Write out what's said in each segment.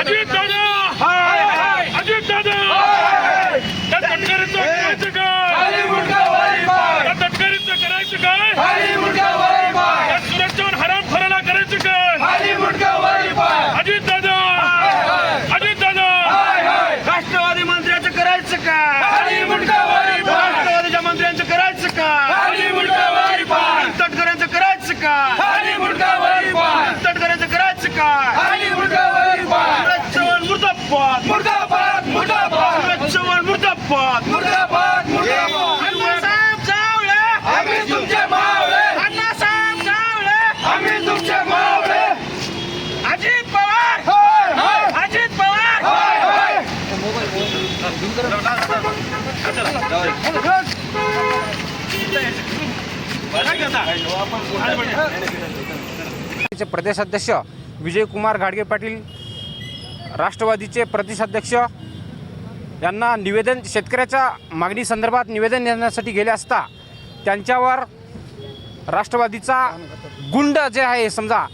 अजित दादा अजित दादा प्रदेशाध्यक्ष विजयकुमार घाडगे पाटील राष्ट्रवादीचे प्रदेशाध्यक्ष यांना निवेदन शेतकऱ्याच्या मागणी संदर्भात निवेदन देण्यासाठी गेले असता त्यांच्यावर राष्ट्रवादीचा गुंड जे आहे समजा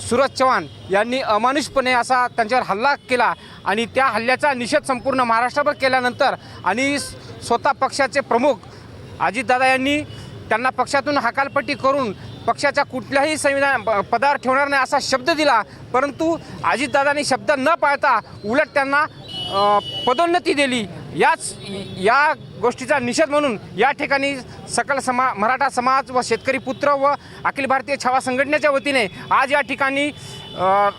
सूरज चव्हाण यांनी अमानुषपणे असा त्यांच्यावर हल्ला केला. आणि त्या हल्ल्याचा निषेध संपूर्ण महाराष्ट्रभर केल्यानंतर आणि स्वतः पक्षाचे प्रमुख अजितदादा यांनी त्यांना पक्षातून हकालपट्टी करून पक्षाच्या कुठल्याही संविधान पदावर ठेवणार नाही असा शब्द दिला. परंतु अजितदादांनी शब्द न पाळता उलट त्यांना पदोन्नती दिली. याच या गोष्टीचा निषेध म्हणून या ठिकाणी सकल समा मराठा समाज व शेतकरी पुत्र व अखिल भारतीय छावा संघटनेच्या वतीने आज या ठिकाणी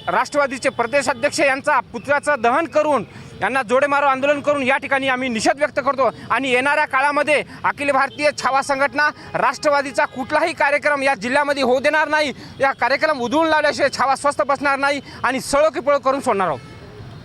राष्ट्रवादीचे प्रदेशाध्यक्ष यांचा पुतळ्याचं दहन करून यांना जोडेमारो आंदोलन करून या ठिकाणी आम्ही निषेध व्यक्त करतो. आणि येणाऱ्या काळामध्ये अखिल भारतीय छावा संघटना राष्ट्रवादीचा कुठलाही कार्यक्रम या जिल्ह्यामध्ये होऊ देणार नाही. या कार्यक्रम उधळून लावल्याशिवाय छावा स्वस्थ बसणार नाही आणि सळोकी पळो करून सोडणार आहोत.